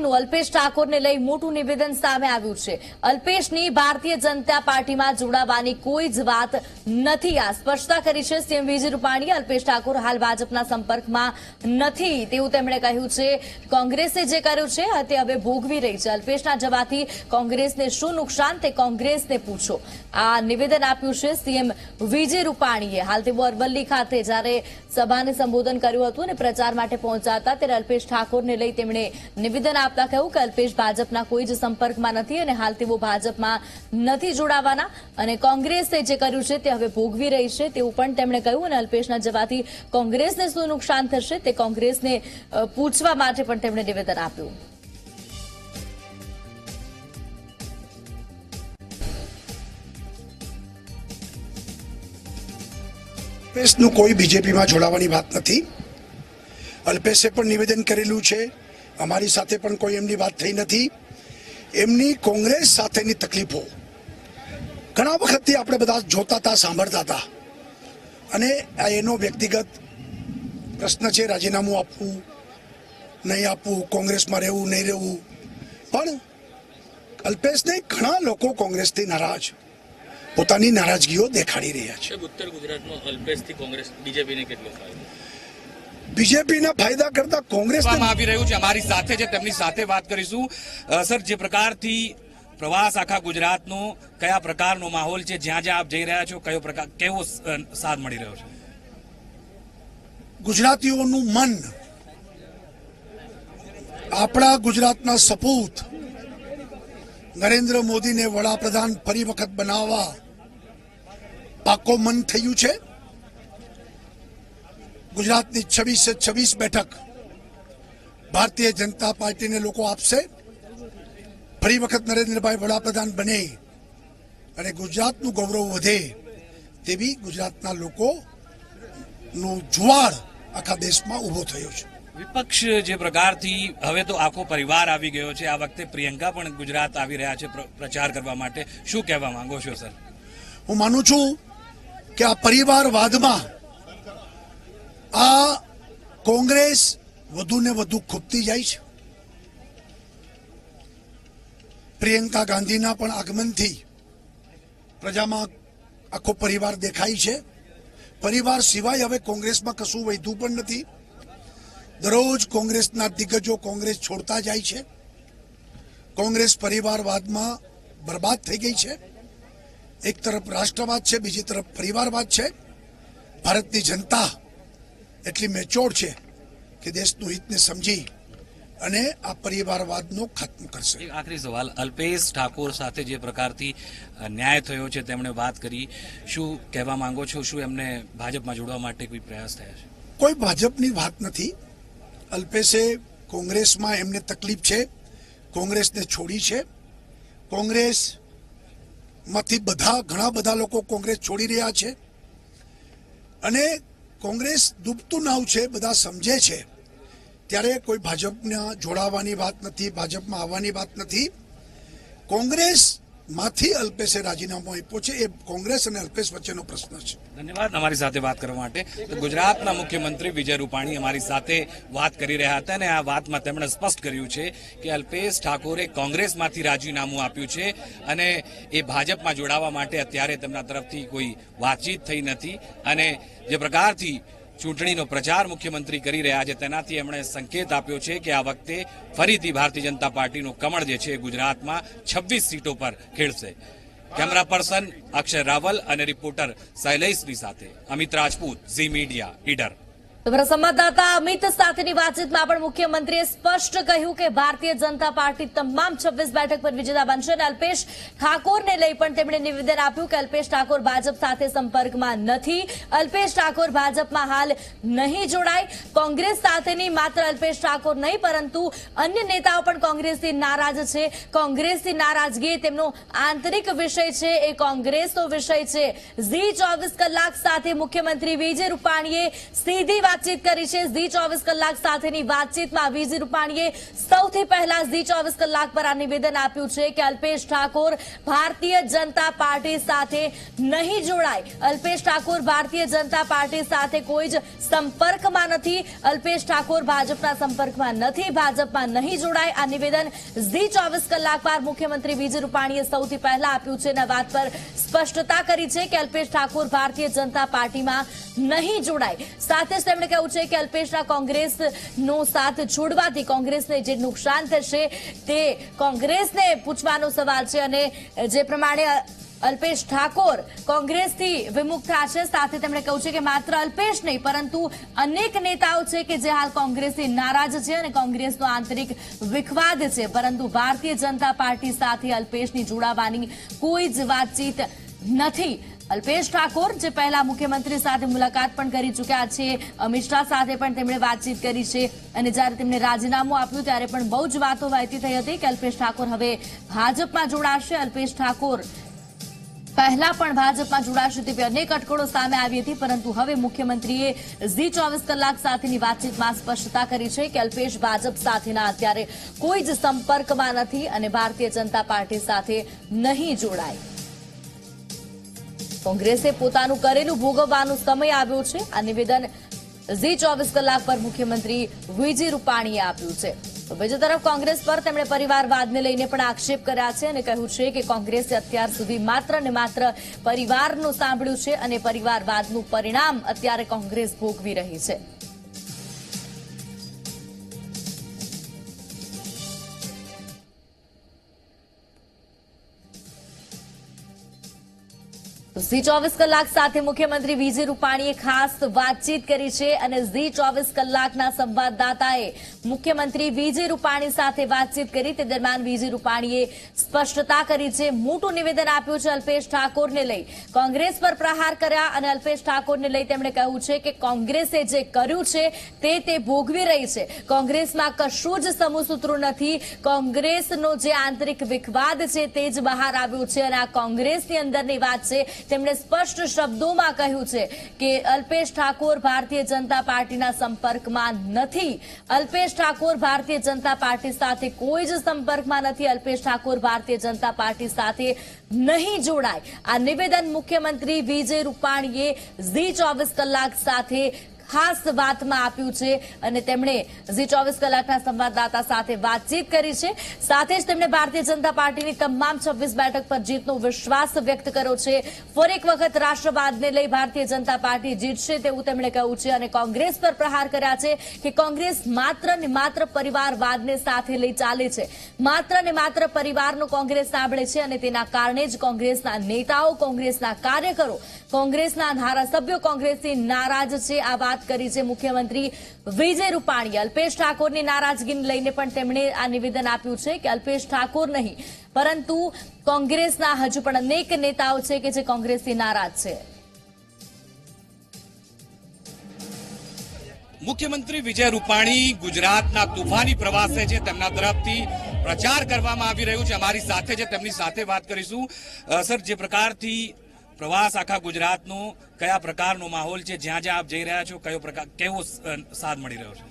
સીએમનું અલ્પેશ ઠાકોરને લઈ મોટું નિવેદન સામે આવ્યું છે. અલ્પેશની ભારતીય જનતા પાર્ટીમાં જોડાવાની કોઈ જ વાત નથી. આ સ્પષ્ટતા કરી છે સીએમ વિજય રૂપાણીએ. અલ્પેશ ઠાકોર હાલ ભાજપના સંપર્કમાં નથી. તેવું તેમણે કહ્યું છે. કોંગ્રેસે જે કર્યું છે, તે હવે ભોગવી રહી છે. અલ્પેશના જવાથી કોંગ્રેસને શું નુકસાન, તે કોંગ્રેસને પૂછો. આ નિવેદન આપ્યું છે સીએમ વિજય રૂપાણીએ. હાલ તેઓ અરવલ્લી ખાતે જ્યારે સભાને સંબોધન કર્યું હતું અને પ્રચાર માટે પહોંચ્યા હતા ત્યારે અલ્પેશ ઠાકોરને લઈ તેમણે નિવેદન આપતા કહ્યું કે અલ્પેશ ભાજપના કોઈ જ સંપર્કમાં નથી અને હાલ તેઓ ભાજપમાં નથી જોડાવાના. અને કોંગ્રેસે જે કર્યું છે તે હવે ભોગવી રહી છે તેવું પણ તેમણે કહ્યું અને અલ્પેશના જવાથી કોંગ્રેસને શું નુકસાન થશે તે કોંગ્રેસને પૂછવા માટે પણ તેમણે નિવેદન આપ્યું. અલ્પેશનું કોઈ બીજેપીમાં જોડાવાની વાત નથી. અલ્પેશે પણ નિવેદન કરેલું છે. અમારી સાથે પણ કોઈ એમની વાત થઈ નથી. એમની કોંગ્રેસ સાથેની તકલીફો. ઘણા વખતથી આપણે બધા જોતા હતા, સાંભળતા હતા. અને આ એનો વ્યક્તિગત પ્રશ્ન છે, રાજીનામું આપવું, નહીં આપવું, કોંગ્રેસમાં રહેવું, નહીં રહેવું. પણ અલ્પેશને ઘણા લોકો કોંગ્રેસથી નારાજ. પોતાની નારાજગીઓ દેખાડી રહ્યા છે. ઉત્તર ગુજરાતમાં અલ્પેશથી કોંગ્રેસ, બીજેપીને કેટલો ફાયદો? બીજેપીના ફાયદા કરતા કોંગ્રેસ આવી રહ્યું છે. અમારી સાથે છે તેમની સાથે વાત કરીશું. સર જે પ્રકારથી પ્રવાસ આખા ગુજરાતનો કયા પ્રકારનો માહોલ છે જ્યાં જ્યાં આપ જઈ રહ્યા છો કયો પ્રકાર કેવો સાથ મળી રહ્યો છે? ગુજરાતીઓનું મન આપણા ગુજરાતના સપૂત નરેન્દ્ર મોદીને વડાપ્રધાન ફરી વખત બનાવવા પાકો મન થયું છે. ગુજરાતની છવ્વીસે છવ્વીસ બેઠક ભારતીય જનતા પાર્ટીને લોકો આપશે. ફરી વખત નરેન્દ્રભાઈ વડાપ્રધાન બને અને ગુજરાતનું ગૌરવ વધે તેવી ગુજરાતના લોકો નો જુવાળ આખા દેશમાં ઊભો થયો છે. વિપક્ષ જે પ્રકારથી હવે તો આખો પરિવાર આવી ગયો છે. આ વખતે પ્રિયંકા પણ ગુજરાત આવી રહ્યા છે પ્ર- પ્રચાર કરવા માટે. શું કહેવા માંગો છો સર? હું માનું છું કે આ પરિવારવાદમાં આ કોંગ્રેસ વધુ ને વધુ ખૂબતી જાય છે. પ્રિયંકા ગાંધીના પણ આગમનથી પ્રજામાં આખો પરિવાર દેખાય છે. પરિવાર સિવાય હવે કોંગ્રેસમાં કશું વધ્યું પણ નથી. દરરોજ કોંગ્રેસના દિગ્ગજો કોંગ્રેસ છોડતા જાય છે. કોંગ્રેસ પરિવારવાદમાં બરબાદ થઈ ગઈ છે. એક તરફ રાષ્ટ્રવાદ છે, બીજી તરફ પરિવારવાદ છે. ભારતની જનતા એટલી મેચોર છે કે દેશનું હિતને સમજી અને આ પરિવારવાદનો ખાત્મો કરશે. એક આખરી સવાલ. અલ્પેશ ઠાકોર સાથે જે પ્રકારથી ન્યાય થયો છે તેમણે વાત કરી. શું કહેવા માંગો છો? શું એમને ભાજપમાં જોડવા માટે કોઈ પ્રયાસ થયા છે? કોઈ ભાજપની વાત નથી. અલ્પેશે કોંગ્રેસમાં એમને તકલીફ છે. કોંગ્રેસને છોડી છે. કોંગ્રેસમાંથી બધા ઘણા બધા લોકો કોંગ્રેસ છોડી રહ્યા છે. અને કોંગ્રેસ ડૂબતું નાવ છે, બધા સમજે છે. ત્યારે કોઈ ભાજપના જોડાવાની વાત નથી, ભાજપમાં આવવાની વાત નથી. કોંગ્રેસ માંથી અલ્પેશે રાજીનામું આપ્યું છે. એ કોંગ્રેસ અને અલ્પેશ વચ્ચેનો પ્રશ્ન છે. ધન્યવાદ અમારી સાથે વાત કરવા માટે. ગુજરાતના મુખ્યમંત્રી વિજય રૂપાણી અમારી સાથે વાત કરી રહ્યા હતા અને આ વાતમાં તેમણે સ્પષ્ટ કર્યું છે કે અલ્પેશ ઠાકોરે કોંગ્રેસમાંથી રાજીનામું આપ્યું છે અને એ ભાજપમાં જોડાવા માટે અત્યારે તેમના તરફથી કોઈ વાતચીત થઈ નથી. અને જે પ્રકારથી ચૂંટણીનો પ્રચાર મુખ્યમંત્રી કરી રહ્યા છે. તેનાથી એમણે સંકેત આપ્યો છે કે આ વખતે ફરીથી ભારતીય જનતા પાર્ટીનું કમળ જે છે ગુજરાતમાં છવ્વીસ સીટો પર ખેડશે. કેમેરા પર્સન અક્ષય રાવલ અને રિપોર્ટર શૈલેષની સાથે અમિત રાજપૂત, ઝી મીડિયા, ઈડર. સંવાદદાતા અમિત સાથેની વાતચીતમાં પણ મુખ્યમંત્રીએ સ્પષ્ટ કહ્યું કે ભારતીય જનતા પાર્ટી તમામ છવ્વીસ બેઠક પર વિજેતા બનશે અને અલ્પેશ ઠાકોરને લઈ પણ તેમણે નિવેદન આપ્યું કે અલ્પેશ ઠાકોર ભાજપ સાથે સંપર્કમાં નથી. અલ્પેશ ઠાકોર ભાજપમાં હાલ નહીં જોડાય. કોંગ્રેસ સાથેની માત્ર અલ્પેશ ઠાકોર નહીં, પરંતુ અન્ય નેતાઓ પણ કોંગ્રેસથી નારાજ છે. કોંગ્રેસથી નારાજગી તેમનો આંતરિક વિષય છે. એ કોંગ્રેસનો વિષય છે. ઝી ચોવીસ કલાક સાથે મુખ્યમંત્રી વિજય રૂપાણીએ સીધી વાતચીત કરી છે. ઝી ચોવીસ કલાક સાથેની વાતચીતમાં વીજી રૂપાણીએ સૌથી પહેલા ઝી ચોવીસ કલાક પર આ નિવેદન આપ્યું છે કે અલ્પેશ ઠાકોર ભારતીય જનતા પાર્ટી સાથે નહીં જોડાય. અલ્પેશ ઠાકોર ભારતીય જનતા પાર્ટી સાથે કોઈ જ સંપર્કમાં નથી. અલ્પેશ ઠાકોર ભાજપના સંપર્કમાં નથી, ભાજપમાં નહીં જોડાય. આ નિવેદન ઝી ચોવીસ કલાક બાદ મુખ્યમંત્રી વિજય રૂપાણીએ સૌથી પહેલા આપ્યું છે અને વાત પર સ્પષ્ટતા કરી છે કે અલ્પેશ ઠાકોર ભારતીય જનતા પાર્ટીમાં નહીં જોડાય. સાથે જ તેમણે કહ્યું છે કે અલ્પેશના કોંગ્રેસનો સાથ છોડવાથી કોંગ્રેસને જે નુકસાન થશે તે કોંગ્રેસને પૂછવાનો સવાલ છે અને જે પ્રમાણે અલ્પેશ ઠાકોર કોંગ્રેસથી વિમુખ થશે, સાથે તેમણે કહ્યું છે કે માત્ર અલ્પેશ નહીં, પરંતુ અનેક નેતાઓ છે કે જે હાલ કોંગ્રેસથી નારાજ છે અને કોંગ્રેસનો આંતરિક વિખવાદ છે. પરંતુ ભારતીય જનતા પાર્ટી સાથે અલ્પેશની જોડાવાની કોઈ જ વાતચીત નથી. અલ્પેશ ઠાકોર, જે પહેલા મુખ્યમંત્રી સાથે મુલાકાત પણ કરી ચૂક્યા છે. અમિત શાહ સાથે પણ તેમણે વાતચીત કરી છે. અને જ્યારે તેમણે રાજીનામું આપ્યું, ત્યારે પણ બહુ જ વાતો વહેતી થઈ હતી કે અલ્પેશ ઠાકોર હવે ભાજપમાં જોડાશે. અલ્પેશ ઠાકોર પહેલા પણ ભાજપમાં જોડાશે તેવી અનેક અટકળો સામે આવી હતી, પરંતુ હવે મુખ્યમંત્રીએ ઝી ચોવીસ કલાક સાથેની વાતચીતમાં સ્પષ્ટતા કરી છે કે અલ્પેશ ભાજપ સાથેના અત્યારે કોઈ જ સંપર્કમાં નથી અને ભારતીય જનતા પાર્ટી સાથે નહીં જોડાય. કોંગ્રેસે પોતાનું કરેલું ભોગવવાનો સમય આવ્યો છે આ નિવેદન ઝી ચોવીસ કલાક પર મુખ્યમંત્રી વિજય રૂપાણીએ આપ્યું છે. તો બીજી તરફ કોંગ્રેસ પર તેમણે પરિવારવાદને લઈને પણ આક્ષેપ કર્યા છે અને કહ્યું છે કે કોંગ્રેસે અત્યાર સુધી માત્ર ને માત્ર પરિવારનું સાંભળ્યું છે અને પરિવારવાદનું પરિણામ અત્યારે કોંગ્રેસ ભોગવી રહી છે. ઝી ચોવીસ કલાક સાથે મુખ્યમંત્રી વિજય રૂપાણીએ ખાસ વાતચીત કરી છે અને ઝી ચોવીસ કલાકના સંવાદદાતાએ મુખ્યમંત્રી વિજય રૂપાણી સાથે વાતચીત કરી તે દરમિયાન વિજય રૂપાણીએ સ્પષ્ટતા કરી છે, મોટું નિવેદન આપ્યું છે અલ્પેશ ઠાકોરને લઈ. કોંગ્રેસ પર પ્રહાર કર્યા અને અલ્પેશ ઠાકોરને લઈ તેમણે કહ્યું છે કે કોંગ્રેસે જે કર્યું છે તે તે ભોગવી રહી છે. કોંગ્રેસમાં કશું જ સમૂહસૂત્રો નથી. કોંગ્રેસનો જે આંતરિક વિખવાદ છે તે જ બહાર આવ્યું છે અને આ કોંગ્રેસની અંદરની વાત છે તેમણે સ્પષ્ટ શબ્દોમાં કહ્યું છે કે અલ્પેશ ઠાકોર ભારતીય જનતા પાર્ટીના સંપર્કમાં નથી. અલ્પેશ ઠાકોર ભારતીય જનતા પાર્ટી સાથે કોઈ જ સંપર્કમાં નથી. અલ્પેશ ઠાકોર ભારતીય જનતા પાર્ટી સાથે નહીં જોડાય. આ નિવેદન મુખ્યમંત્રી વિજય રૂપાણીએ ઝી ચોવીસ કલાક સાથે ખાસ વાતમાં આપ્યું છે અને તેમણે ઝી ચોવીસ કલાકના સંવાદદાતા સાથે વાતચીત કરી છે. સાથે જ તેમણે ભારતીય જનતા પાર્ટીની તમામ છવ્વીસ બેઠક પર જીતનો વિશ્વાસ વ્યક્ત કર્યો છે. ફરી એક વખત રાષ્ટ્રવાદને લઈ ભારતીય જનતા પાર્ટી જીતશે તેવું તેમણે કહ્યું છે અને કોંગ્રેસ પર પ્રહાર કર્યા છે કે કોંગ્રેસ માત્ર ને માત્ર પરિવારવાદને સાથે લઈ ચાલે છે. માત્ર ને માત્ર પરિવારનો કોંગ્રેસ સાંભળે છે અને તેના કારણે જ કોંગ્રેસના નેતાઓ, કોંગ્રેસના કાર્યકરો, કોંગ્રેસના ધારાસભ્યો કોંગ્રેસથી નારાજ છે. આ વાત કરી છે મુખ્યમંત્રી વિજય રૂપાણી. અલ્પેશ ઠાકોરની નારાજગીને લઈને પણ તેમણે આ નિવેદન આપ્યું છે કે અલ્પેશ ઠાકોર નહીં, પરંતુ કોંગ્રેસના હજુ પણ અનેક નેતાઓ છે કે જે કોંગ્રેસથી નારાજ છે. મુખ્યમંત્રી વિજય રૂપાણી ગુજરાતના તુફાની પ્રવાસે છે. તેમના તરફથી પ્રચાર કરવામાં આવી રહ્યું છે. અમારી સાથે છે તેમની સાથે વાત કરીશું. સર, જે પ્રકારથી પ્રવાસ આખા ગુજરાતનું કયા પ્રકારનો માહોલ છે, જ્યાં જ્યાં આપ જઈ રહ્યા છો, કયો પ્રકાર, કેવો સાથ મળી રહ્યો છે?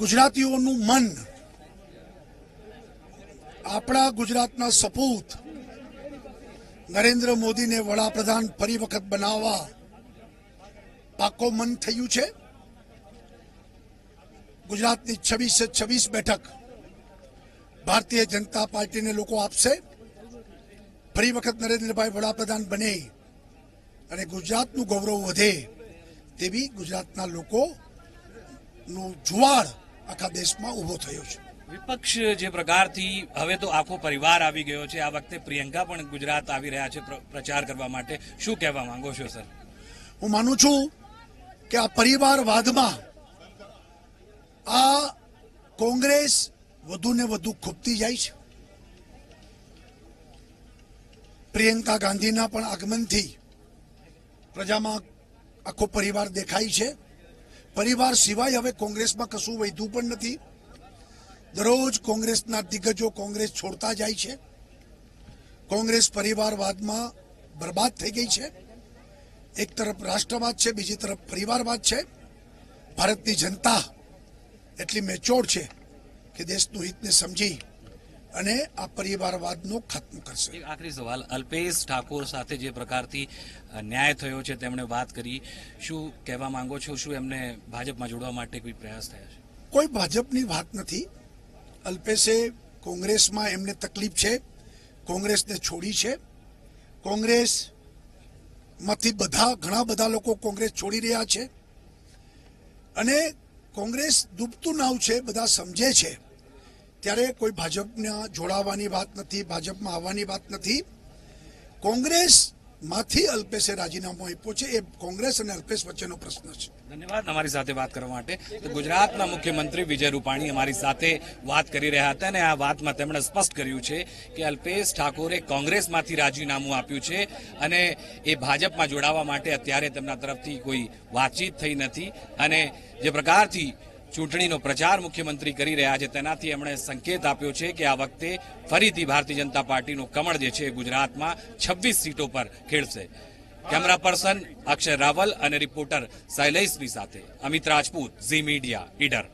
ગુજરાતીઓનું મન, આપણા ગુજરાતના સપૂત નરેન્દ્ર મોદીને વડાપ્રધાન ફરી વખત બનાવવા પાકો મન થયું છે. ગુજરાતની છવ્વીસે છવ્વીસ બેઠક ભારતીય જનતા પાર્ટીને લોકો આપશે. ફરી વખત નરેન્દ્રભાઈ વડાપ્રધાન બને અને ગુજરાતનું ગૌરવ વધે તેવી ગુજરાતના લોકો નું જુવાળ આખા દેશમાં ઊભો થયો છે. વિપક્ષ જે પ્રકારથી હવે તો આખો પરિવાર આવી ગયો છે. આ વખતે પ્રિયંકા પણ ગુજરાત આવી રહ્યા છે પ્રચાર કરવા માટે. શું કહેવા માંગો છો સર? હું માનું છું કે આ પરિવારવાદમાં આ કોંગ્રેસ વધુ ને વધુ ખૂબતી જાય છે. પ્રિયંકા ગાંધીના પણ આગમનથી પ્રજામાં આખો પરિવાર દેખાય છે. પરિવાર સિવાય હવે કોંગ્રેસમાં કશું વધ્યું પણ નથી. દરરોજ કોંગ્રેસના દિગ્ગજો કોંગ્રેસ છોડતા જાય છે. કોંગ્રેસ પરિવારવાદમાં બરબાદ થઈ ગઈ છે. એક તરફ રાષ્ટ્રવાદ છે, બીજી તરફ પરિવારવાદ છે. ભારતની જનતા એટલી મેચ્યોર છે કે દેશનું હિતને સમજી અને આ પરિવારવાદનો ખાત્મો કરશે. આખરી સવાલ. અલ્પેશ ઠાકોર સાથે જે પ્રકારથી ન્યાય થયો છે તેમણે વાત કરી. શું કહેવા માંગો છો? શું એમને ભાજપમાં જોડવા માટે કોઈ પ્રયાસ થયા છે? કોઈ ભાજપની વાત નથી. અલ્પેશે કોંગ્રેસમાં એમને તકલીફ છે. કોંગ્રેસને છોડી છે. કોંગ્રેસમાંથી બધા ઘણા બધા લોકો કોંગ્રેસ છોડી રહ્યા છે. અને કોંગ્રેસ ડૂબતું નાવ છે બધા સમજે છે. ત્યારે કોઈ ભાજપને જોડાવાની વાત નથી, ભાજપમાં આવવાની વાત નથી. કોંગ્રેસમાંથી અલ્પેશે રાજીનામું આપ્યું છે. એ કોંગ્રેસ અને અલ્પેશ વચ્ચેનો પ્રશ્ન છે. ધન્યવાદ અમારી સાથે વાત કરવા માટે. તો ગુજરાતના મુખ્યમંત્રી વિજય રૂપાણી અમારી સાથે વાત કરી રહ્યા હતા અને આ વાતમાં તેમણે સ્પષ્ટ કર્યું છે કે અલ્પેશ ઠાકોરે કોંગ્રેસમાંથી રાજીનામું આપ્યું છે અને એ ભાજપમાં જોડાવા માટે અત્યારે તેમના તરફથી કોઈ વાતચીત થઈ નથી. અને જે પ્રકારથી ચૂંટણીનો પ્રચાર મુખ્યમંત્રી કરી રહ્યા છે. તેનાથી એમણે સંકેત આપ્યો છે કે આ વખતે ફરીથી ભારતીય જનતા પાર્ટીનું કમળ જે છે ગુજરાતમાં છવ્વીસ સીટો પર ખેડશે. કેમેરા પર્સન અક્ષય રાવલ અને રિપોર્ટર શૈલેષની સાથે અમિત રાજપૂત, ઝી મીડિયા, ઈડર.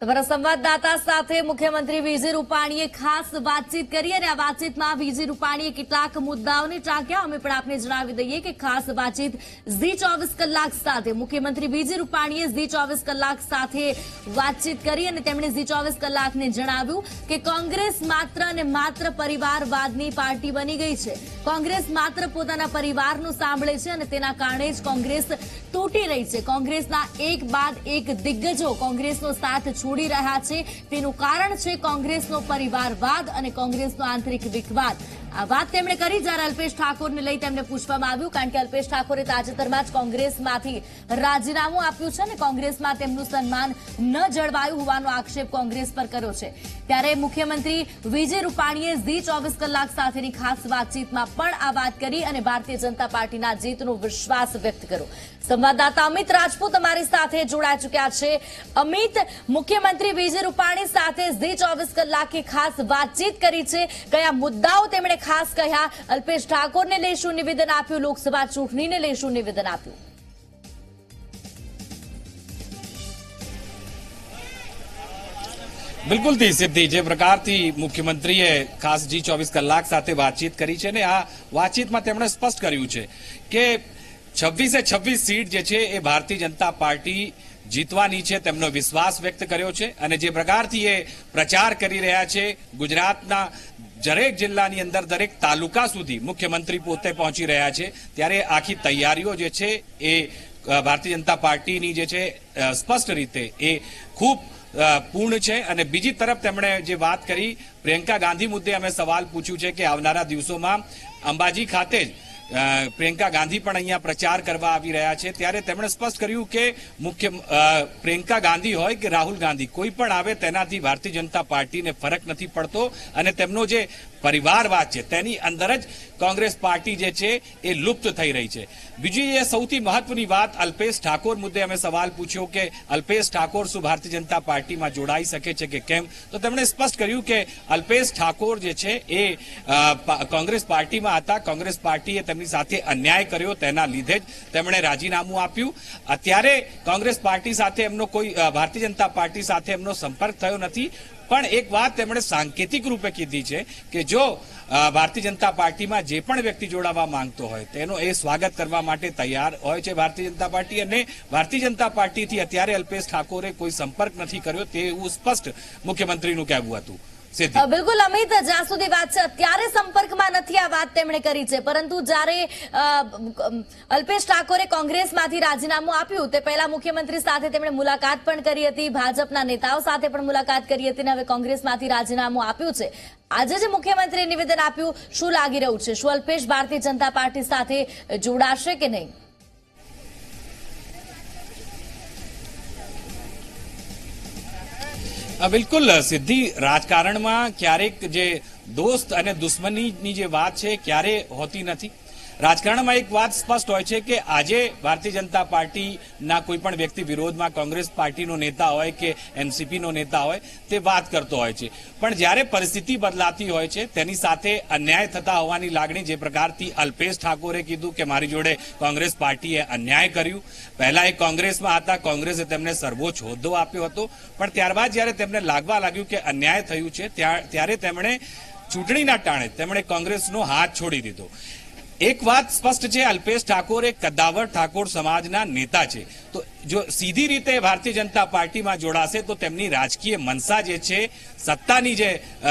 તમારા સંવાદદાતા સાથે મુખ્યમંત્રી વિજય રૂપાણીએ ખાસ વાતચીત કરી અને આ વાતચીતમાં વિજય રૂપાણીએ કેટલાક મુદ્દાઓને ટાંક્યા. અમે પણ આપને જણાવી દઈએ કે ખાસ વાતચીત ઝી ચોવીસ કલાક સાથે. મુખ્યમંત્રી વિજય રૂપાણીએ ઝી ચોવીસ કલાક સાથે વાતચીત કરી અને તેમણે ઝી ચોવીસ કલાકને જણાવ્યું કે કોંગ્રેસ માત્ર અને માત્ર પરિવારવાદની પાર્ટી બની ગઈ છે. કોંગ્રેસ માત્ર પોતાના પરિવારનું સાંભળે છે અને તેના કારણે જ કોંગ્રેસ તૂટી રહી છે. કોંગ્રેસના એક બાદ એક દિગ્ગજો કોંગ્રેસનો સાથ છોડી રહ્યા છે. તેનું કારણ છે કોંગ્રેસનો પરિવારવાદ અને કોંગ્રેસનો આંતરિક વિખવાદ. આ વાત તેમણે કરી જ્યારે અલ્પેશ ઠાકોરને લઈ તેમને પૂછવામાં આવ્યું, કારણ કે અલ્પેશ ઠાકોરે તાજેતરમાં જ કોંગ્રેસમાંથી રાજીનામું આપ્યું છે અને કોંગ્રેસમાં તેમનું સન્માન ન જળવાયું હોવાનો આક્ષેપ કોંગ્રેસ પર કર્યો છે. ત્યારે મુખ્યમંત્રી વિજય રૂપાણીએ ઝી ચોવીસ કલાક સાથેની ખાસ વાતચીતમાં પણ આ વાત કરી અને ભારતીય જનતા પાર્ટીના જીતનો વિશ્વાસ વ્યક્ત કર્યો. સંવાદદાતા અમિત રાજપૂત અમારી સાથે જોડાઈ ચુક્યા છે. અમિત, મુખ્યમંત્રી વિજય રૂપાણી સાથે ઝી ચોવીસ કલાકે ખાસ વાતચીત કરી છે. કયા મુદ્દાઓ તેમણે ખાસ કહ્યા, અલ્પેશ ઠાકોરને લઈ નિવેદન આપ્યું? લોકસભા ચૂંટણીને લઈ નિવેદન આપ્યું? બિલકુલથી સિદ્ધિ. જે પ્રકારથી મુખ્યમંત્રીએ ખાસ જી ચોવીસ કલાક સાથે વાતચીત કરી છે ને આ વાતચીતમાં તેમણે સ્પષ્ટ કર્યું છે કે છવ્વીસે છવ્વીસ સીટ જે છે એ ભારતીય જનતા પાર્ટી જીતવાની છે તેમનો વિશ્વાસ વ્યક્ત કર્યો છે અને જે પ્રકારથી એ પ્રચાર કરી રહ્યા છે ગુજરાતના દરેક જિલ્લાની અંદર દરેક તાલુકા સુધી મુખ્યમંત્રી પોતે પહોંચી રહ્યા છે. ત્યારે આખી તૈયારીઓ જે છે એ ભારતીય જનતા પાર્ટીની જે છે સ્પષ્ટ રીતે એ ખૂબ પૂર્ણ છે. અને બીજી તરફ તેમણે જે વાત કરી, પ્રિયંકા ગાંધી મુદ્દે અમે સવાલ પૂછ્યું છે કે આવનારા દિવસોમાં અંબાજી ખાતે જ પ્રિયંકા ગાંધી પણ અહીંયા પ્રચાર કરવા આવી રહ્યા છે. ત્યારે તેમણે સ્પષ્ટ કર્યું કે મુખ્ય પ્રિયંકા ગાંધી હોય કે રાહુલ ગાંધી, કોઈ પણ આવે તેનાથી ભારતીય જનતા પાર્ટીને ફરક નથી પડતો અને તેમનો જે પરિવારવાદ છે, તેની અંદર જ કોંગ્રેસ પાર્ટી જે છે એ લુપ્ત થઈ રહી છે. બીજી એ સૌથી મહત્વની વાત અલ્પેશ ઠાકોર મુદ્દે અમે સવાલ પૂછ્યો કે અલ્પેશ ઠાકોર શું ભારતીય જનતા પાર્ટીમાં જોડાઈ શકે છે કે કેમ? તો તેમણે સ્પષ્ટ કર્યું કે અલ્પેશ ઠાકોર જે છે એ કોંગ્રેસ પાર્ટીમાં હતા. કોંગ્રેસ પાર્ટીએ તેમની સાથે અન્યાય કર્યો તેના લીધે જ તેમણે રાજીનામું આપ્યું. અત્યારે કોંગ્રેસ પાર્ટી સાથે એમનો કોઈ ભારતીય જનતા પાર્ટી સાથે એમનો સંપર્ક થયો નથી. પણ એક વાત તેમણે સાંકેતિક રૂપે કીધી છે કે જો ભારતીય જનતા પાર્ટીમાં જે પણ વ્યક્તિ જોડાવા માંગતો હોય તેનો એ સ્વાગત કરવા માટે તૈયાર હોય છે ભારતીય જનતા પાર્ટી અને ભારતીય જનતા પાર્ટીથી અત્યારે અલ્પેશ ઠાકોરે કોઈ સંપર્ક નથી કર્યો તે એવું સ્પષ્ટ મુખ્યમંત્રીનું કહેવું હતું. બિલકુલ અમિત, જ્યાં સુધી વાત છે, અત્યારે સંપર્કમાં નથી આ વાત તેમણે કરી છે. પરંતુ જ્યારે અલ્પેશ ઠાકોરે કોંગ્રેસમાંથી રાજીનામું આપ્યું, તે પહેલા મુખ્યમંત્રી સાથે તેમણે મુલાકાત પણ કરી હતી, ભાજપના નેતાઓ સાથે પણ મુલાકાત કરી હતી અને હવે કોંગ્રેસમાંથી રાજીનામું આપ્યું છે. આજે જે મુખ્યમંત્રીએ નિવેદન આપ્યું, શું લાગી રહ્યું છે? શું અલ્પેશ ભારતીય જનતા પાર્ટી સાથે જોડાશે કે નહીં? બિલકુલ. સિદ્ધિ રાજકારણમાં ક્યારેક જે દોસ્ત અને દુશ્મનીની જે વાત છે ક્યારે હોતી નથી? રાજકારણમાં એક વાત સ્પષ્ટ હોય છે કે આજે ભારતીય જનતા પાર્ટીના કોઈ પણ વ્યક્તિ વિરોધમાં કોંગ્રેસ પાર્ટીનો નેતા હોય કે એનસીપીનો નેતા હોય તે વાત કરતો હોય છે. પણ જ્યારે પરિસ્થિતિ બદલાતી હોય છે, તેની સાથે અન્યાય થતા હોવાની લાગણી જે પ્રકારથી અલ્પેશ ઠાકોરે કીધું કે મારી જોડે કોંગ્રેસ પાર્ટીએ અન્યાય કર્યું. પહેલા એ કોંગ્રેસમાં હતા, કોંગ્રેસે તેમને સર્વોચ્ચ હોદ્દો આપ્યો હતો. પણ ત્યારબાદ જ્યારે તેમને લાગવા લાગ્યું કે અન્યાય થયું છે, ત્યાં- ત્યારે તેમણે ચૂંટણીના ટાણે તેમણે કોંગ્રેસનો હાથ છોડી દીધો. એક વાત સ્પષ્ટ છે અલ્પેશ ઠાકોર એ કદાવર ઠાકોર સમાજના નેતા છે. તો જો સીધી રીતે ભારતીય જનતા પાર્ટીમાં જોડાશે તો તેમની રાજકીય મનસા જે છે, સત્તાની જે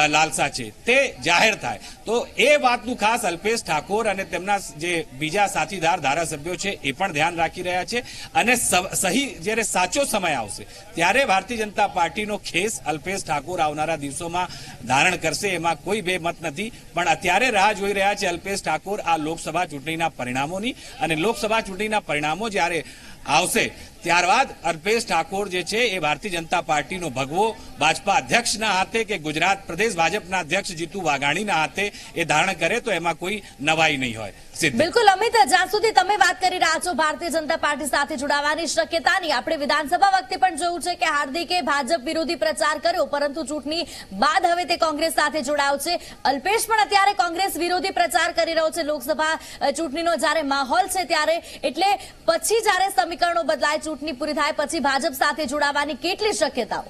લાલસા છે, તે જાહેર થાય. તો એ વાતનું ખાસ અલ્પેશ ઠાકોર અને તેમના જે બીજા સાથીદાર, ધારાસભ્યો છે, એ પણ ધ્યાન રાખી રહ્યા છે અને સહી જ્યારે સાચો સમય આવશે, ત્યારે ભારતીય જનતા પાર્ટીનો ખેસ અલ્પેશ ઠાકોર આવનારા દિવસોમાં ધારણ કરશે, એમાં કોઈ બે મત નથી. પણ અત્યારે રાહ જોઈ રહ્યા છે અલ્પેશ ઠાકોર આ લોકસભા ચૂંટણીના પરિણામોની અને લોકસભા ચૂંટણીના પરિણામો જ્યારે આવશે ત્યારબાદ અલ્પેશ ઠાકોર જે છે એ ભારતીય જનતા પાર્ટીનો ભગવો, ભાજપા અધ્યક્ષના હાથે કે ગુજરાત પ્રદેશ ભાજપના અધ્યક્ષ જીતુ વાઘાણીના હાથે એ ધારણ કરે તો એમાં કોઈ નવાઈ નહીં હોય. બિલકુલ, અમિત, જ્યાં સુધી તમે વાત કરી રહ્યા છો ભારતીય જનતા પાર્ટી સાથે જોડાવાની શક્યતાની, આપણે વિધાનસભા વખતે પણ જોયું છે કે હાર્દિકે ભાજપ વિરોધી પ્રચાર કર્યો, પરંતુ ચૂંટણી બાદ હવે તે કોંગ્રેસ સાથે જોડાયો છે. અલ્પેશ પણ અત્યારે કોંગ્રેસ વિરોધી પ્રચાર કરી રહ્યો છે. લોકસભા ચૂંટણીનો જ્યારે માહોલ છે ત્યારે, એટલે પછી જ્યારે સમીકરણો બદલાય ચૂંટણી પૂરી થાય પછી ભાજપ સાથે જોડાવાની કેટલી શક્યતાઓ?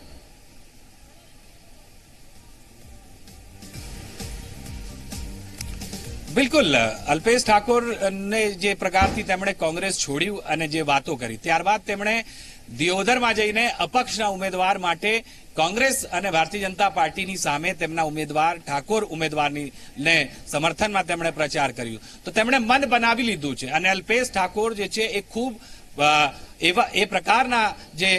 બિલકુલ. અલ્પેશ ઠાકોરને જે પ્રકારથી તેમણે કોંગ્રેસ છોડ્યું અને જે વાતો કરી, ત્યારબાદ તેમણે દિયોદરમાં જઈને અપક્ષના ઉમેદવાર માટે કોંગ્રેસ અને ભારતીય જનતા પાર્ટીની સામે તેમના ઉમેદવાર, ઠાકોર ઉમેદવારની ને સમર્થનમાં તેમણે પ્રચાર કર્યું. તો તેમણે મન બનાવી લીધું છે અને અલ્પેશ ઠાકોર જે છે એ ખૂબ એવા એ પ્રકારના જે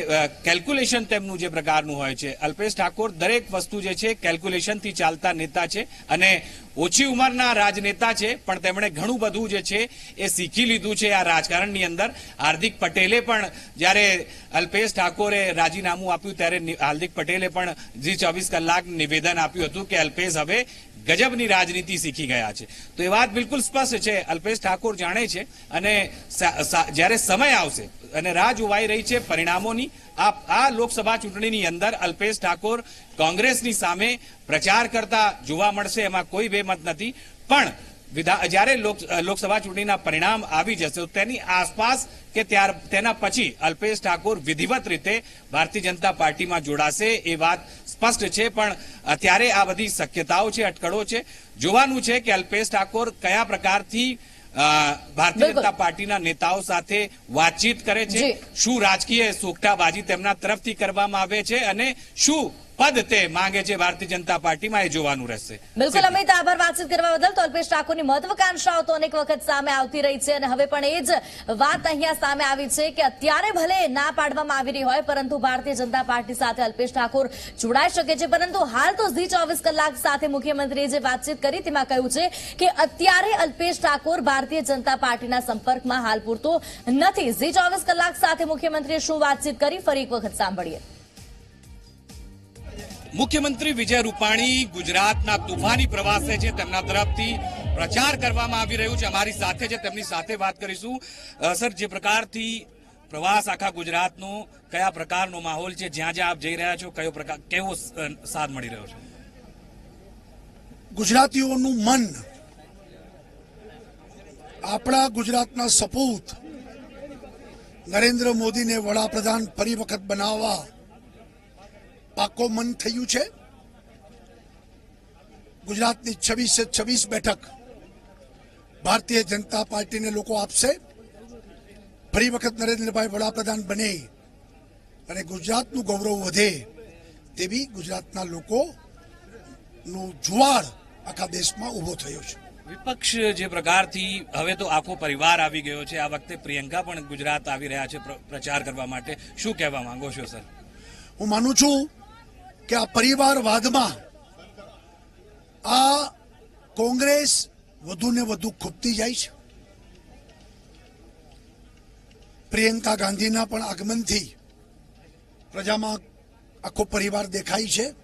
કેલ્ક્યુલેશન તેમનું જે પ્રકારનું હોય છે. અલ્પેશ ઠાકોર દરેક વસ્તુ જે છે કેલ્ક્યુલેશનથી ચાલતા નેતા છે અને ઓછી ઉંમરના રાજનેતા છે, પણ તેમણે ઘણું બધું જે છે, એ શીખી લીધું છે આ રાજકારણની અંદર. હાર્દિક પટેલે પણ જ્યારે અલ્પેશ ઠાકોરે રાજીનામું આપ્યું ત્યારે હાર્દિક પટેલે પણ જી ચોવીસ કલાક નિવેદન આપ્યું હતું કે અલ્પેશ હવે ગજબની રાજનીતિ શીખી ગયા છે. તો એ વાત બિલકુલ સ્પષ્ટ છે. અલ્પેશ ઠાકોર જાણે છે અને જ્યારે સમય આવશે અને રાહ જોવાઈ રહી છે પરિણામોની આ આ લોકસભા ચૂંટણીની અંદર અલ્પેશ ઠાકોર કોંગ્રેસની સામે પ્રચાર કરતા જોવા મળશે, એમાં કોઈ બેમત નથી. પણ જ્યારે લોક- લોકસભા ચૂંટણીના પરિણામ આવી જશે તેની આસપાસ કે ત્યાર, તેના પછી અલ્પેશ ઠાકોર વિધિવત રીતે ભારતીય જનતા પાર્ટીમાં જોડાશે એ વાત સ્પષ્ટ છે પણ અત્યારે આ બધી શક્યતાઓ છે અટકળો છે જોવાનું છે કે અલ્પેશ ઠાકોર કયા પ્રકારથી ભારતીય. જનતા પાર્ટીના નેતાઓ સાથે વાતચીત કરે છે શું રાજકીય સોગટાબાજી તેમના તરફથી કરવામાં આવે છે અને શું પદ તે માંગે છે ભારતીય જનતા પાર્ટીમાં એ જોવાનું રહેશે. બિલકુલ અમિત આભાર વાતચીત કરવા બદલ તો અલ્પેશ ઠાકોરની મહત્વકાંક્ષાઓ તો અનેક વખત સામે આવતી રહી છે અને હવે પણ એ જ વાત અહીંયા સામે આવી છે કે અત્યારે ભલે ના પાડવામાં આવી રહી હોય પરંતુ ભારતીય જનતા પાર્ટી સાથે અલ્પેશ ઠાકોર જોડાઈ શકે છે. પરંતુ હાલ તો ઝી ચોવીસ કલાક સાથે મુખ્યમંત્રીએ જે વાતચીત કરી તેમાં કહ્યું છે કે અત્યારે અલ્પેશ ઠાકોર ભારતીય જનતા પાર્ટીના સંપર્કમાં હાલ પૂરતો નથી. ઝી ચોવીસ કલાક સાથે મુખ્યમંત્રીએ શું વાતચીત કરી? ફરી એક વખત સાંભળીએ. મુખ્યમંત્રી વિજય રૂપાણી ગુજરાતના તુફાની પ્રવાસે છે તેમના તરફથી પ્રચાર કરવામાં આવી રહ્યું છે. અમારી સાથે છે, તેમની સાથે વાત કરીશું. સર, જે પ્રકારથી પ્રવાસ આખા ગુજરાતનો, કયા પ્રકારનો માહોલ છે, જ્યાં જ્યાં આપ જઈ રહ્યા છો, કયો પ્રકાર, કેવો સાથ મળી રહ્યો છે? ગુજરાતીઓનું મન, આપણા ગુજરાતના સપૂત નરેન્દ્ર મોદીને વડાપ્રધાન ફરી વખત બનાવવા પાકો મન થયું છે? ગુજરાતની છવ્વીસે છવ્વીસ બેઠક ભારતીય જનતા પાર્ટીને લોકો આપશે. ફરી વખત નરેન્દ્રભાઈ વડાપ્રધાન બને અને ગુજરાતનું ગૌરવ વધે તેવી ગુજરાતના લોકોનું જુવાળ આખા દેશમાં ઊભો થયો છે. વિપક્ષ જે પ્રકારથી હવે તો આખો પરિવાર આવી ગયો છે. આ વખતે પ્રિયંકા પણ ગુજરાત આવી રહ્યા છે પ્ર- પ્રચાર કરવા માટે. શું કહેવા માંગો છો સર? હું માનું છું કે આ પરિવારવાદમાં આ કોંગ્રેસ વધુ ને વધુ ખૂબતી જાય છે. પ્રિયંકા ગાંધીના પણ આગમનથી પ્રજામાં આખો પરિવાર દેખાય છે.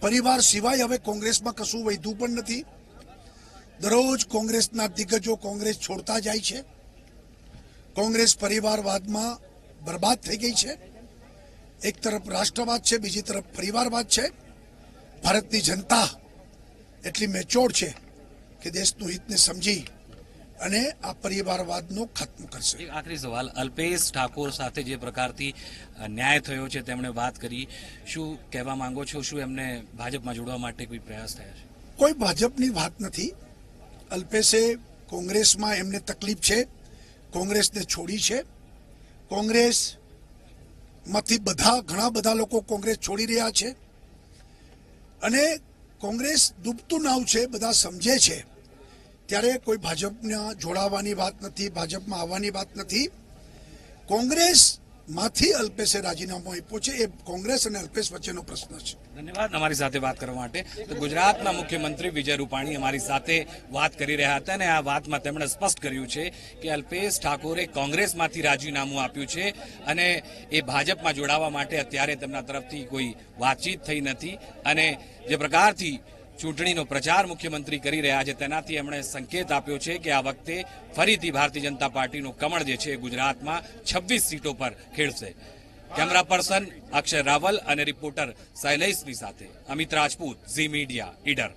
પરિવાર સિવાય હવે કોંગ્રેસમાં કશું વધ્યું પણ નથી. દરરોજ કોંગ્રેસના દિગ્ગજો કોંગ્રેસ છોડતા જાય છે. કોંગ્રેસ પરિવારવાદમાં બરબાદ થઈ ગઈ છે. એક તરફ રાષ્ટ્રવાદ છે બીજી તરફ પરિવારવાદ છે. ભારતની જનતા એટલી મેચોડ છે કે દેશનું હિતને સમજી અને આ પરિવારવાદનો ખાત્મો કરશે. એક આખરી સવાલ. અલ્પેશ ઠાકોર સાથે જે પ્રકારથી ન્યાય થયો છે તેમણે વાત કરી. શું કહેવા માંગો છો? શું એમને ભાજપમાં જોડવા માટે કોઈ પ્રયાસ થયા છે? કોઈ ભાજપની વાત નથી. અલ્પેશે કોંગ્રેસમાં એમને તકલીફ છે. કોંગ્રેસને છોડી છે. કોંગ્રેસ માંથી બધા, ઘણા બધા લોકો કોંગ્રેસ છોડી રહ્યા છે. અને કોંગ્રેસ ડૂબતું નાવ છે, બધા સમજે છે. ત્યારે કોઈ ભાજપના જોડાવાની વાત નથી, ભાજપમાં આવવાની વાત નથી. કોંગ્રેસ માંથી અલ્પેશે રાજીનામું આપ્યું છે. એ કોંગ્રેસ અને અલ્પેશ વચ્ચેનો પ્રશ્ન છે. ધન્યવાદ. અમારી સાથે વાત કરવા માટે તો ગુજરાતના મુખ્યમંત્રી વિજય રૂપાણી અમારી સાથે વાત કરી રહ્યા હતા અને આ વાતમાં તેમણે સ્પષ્ટ કર્યું છે કે અલ્પેશ ઠાકોરે કોંગ્રેસમાંથી રાજીનામું આપ્યું છે અને એ ભાજપમાં જોડાવા માટે અત્યારે તેમના તરફથી કોઈ વાતચીત થઈ નથી અને જે પ્રકારથી ચૂંટણીનો પ્રચાર મુખ્યમંત્રી કરી રહ્યા છે. તેનાથી એમણે સંકેત આપ્યો છે કે આ વખતે ફરીથી ભારતીય જનતા પાર્ટીનું કમળ જે છે ગુજરાતમાં છવ્વીસ સીટો પર ખેડશે. કેમેરા પર્સન અક્ષય રાવલ અને રિપોર્ટર શૈલેષની સાથે અમિત રાજપૂત, ઝી મીડિયા, ઈડર.